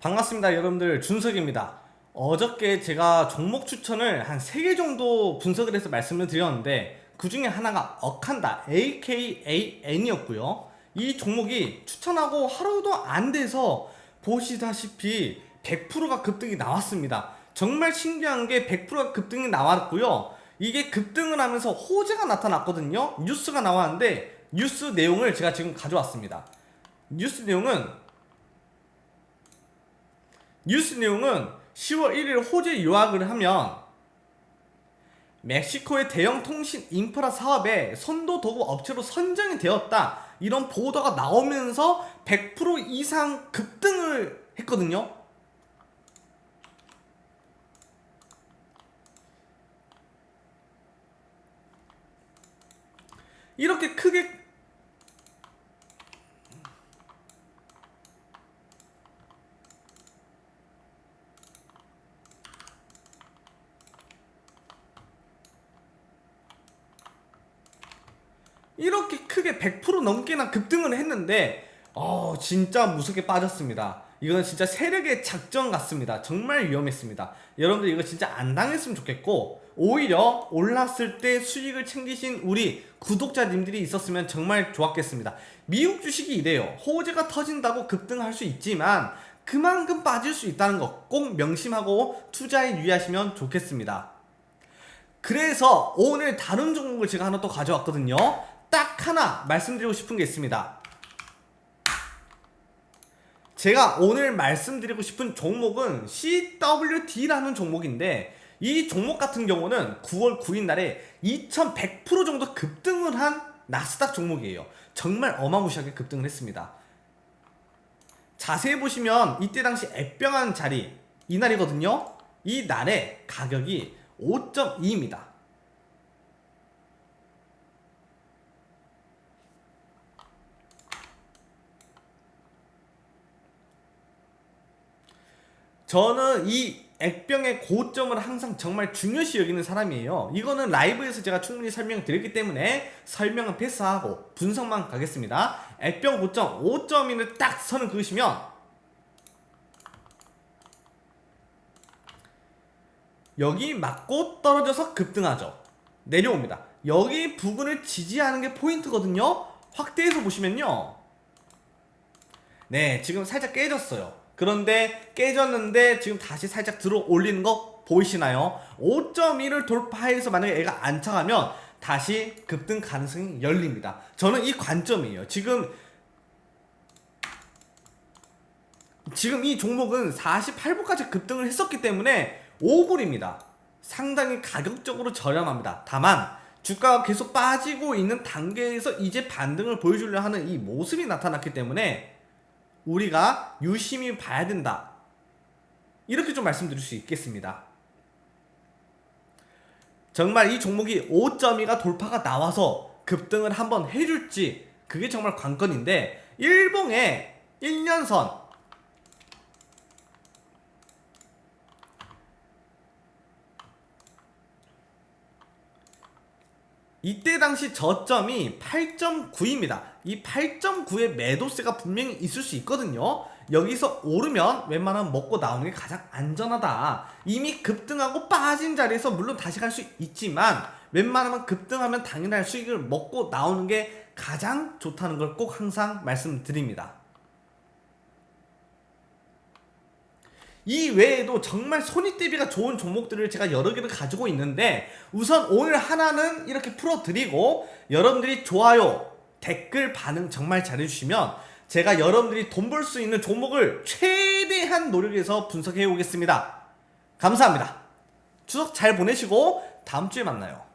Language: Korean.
반갑습니다 여러분들. 준석입니다. 어저께 제가 종목 추천을 한 3개 정도 분석을 해서 말씀을 드렸는데 그 중에 하나가 어칸다 AKAN이었고요. 이 종목이 추천하고 하루도 안 돼서 보시다시피 100%가 급등이 나왔습니다. 정말 신기한 게 100%가 급등이 나왔고요. 이게 급등을 하면서 호재가 나타났거든요. 뉴스가 나왔는데 뉴스 내용을 제가 지금 가져왔습니다. 뉴스 내용은 뉴스 내용은 10월 1일 호재 요약을 하면 멕시코의 대형 통신 인프라 사업에 선도 도구 업체로 선정이 되었다. 이런 보도가 나오면서 100% 이상 급등을 했거든요. 이렇게 크게 이렇게 크게 100% 넘게나 급등을 했는데 어 진짜 무섭게 빠졌습니다. 이건 진짜 세력의 작전 같습니다. 정말 위험했습니다. 여러분들 이거 진짜 안 당했으면 좋겠고 오히려 올랐을 때 수익을 챙기신 우리 구독자님들이 있었으면 정말 좋았겠습니다. 미국 주식이 이래요. 호재가 터진다고 급등할 수 있지만 그만큼 빠질 수 있다는 거꼭 명심하고 투자에 유의하시면 좋겠습니다. 그래서 오늘 다른 종목을 제가 하나 또 가져왔거든요. 딱 하나 말씀드리고 싶은 게 있습니다. 제가 오늘 말씀드리고 싶은 종목은 CWD라는 종목인데 이 종목 같은 경우는 9월 9일 날에 2100% 정도 급등을 한 나스닥 종목이에요. 정말 어마무시하게 급등을 했습니다. 자세히 보시면 이때 당시 앱병한 자리 이날이거든요. 이 날의 가격이 5.2입니다. 저는 이 액병의 고점을 항상 정말 중요시 여기는 사람이에요. 이거는 라이브에서 제가 충분히 설명을 드렸기 때문에 설명은 패스하고 분석만 가겠습니다. 액병 고점 5.2를 딱 선을 그으시면 여기 맞고 떨어져서 급등하죠. 내려옵니다. 여기 부분을 지지하는 게 포인트거든요. 확대해서 보시면요. 네, 지금 살짝 깨졌어요. 그런데 깨졌는데 지금 다시 살짝 들어 올리는 거 보이시나요? 5.1을 돌파해서 만약에 애가 안 차가면 다시 급등 가능성이 열립니다. 저는 이 관점이에요. 지금 지금 이 종목은 48불까지 급등을 했었기 때문에 5불입니다. 상당히 가격적으로 저렴합니다. 다만 주가가 계속 빠지고 있는 단계에서 이제 반등을 보여주려 하는 이 모습이 나타났기 때문에 우리가 유심히 봐야 된다. 이렇게 좀 말씀드릴 수 있겠습니다. 정말 이 종목이 5.2가 돌파가 나와서 급등을 한번 해줄지 그게 정말 관건인데 일봉의 1년선 이때 당시 저점이 8.9입니다. 이 8.9의 매도세가 분명히 있을 수 있거든요. 여기서 오르면 웬만하면 먹고 나오는 게 가장 안전하다. 이미 급등하고 빠진 자리에서 물론 다시 갈 수 있지만 웬만하면 급등하면 당연할 수익을 먹고 나오는 게 가장 좋다는 걸 꼭 항상 말씀드립니다. 이 외에도 정말 손익 대비가 좋은 종목들을 제가 여러 개를 가지고 있는데 우선 오늘 하나는 이렇게 풀어드리고 여러분들이 좋아요, 댓글 반응 정말 잘해주시면 제가 여러분들이 돈 벌 수 있는 종목을 최대한 노력해서 분석해 오겠습니다. 감사합니다. 추석 잘 보내시고 다음 주에 만나요.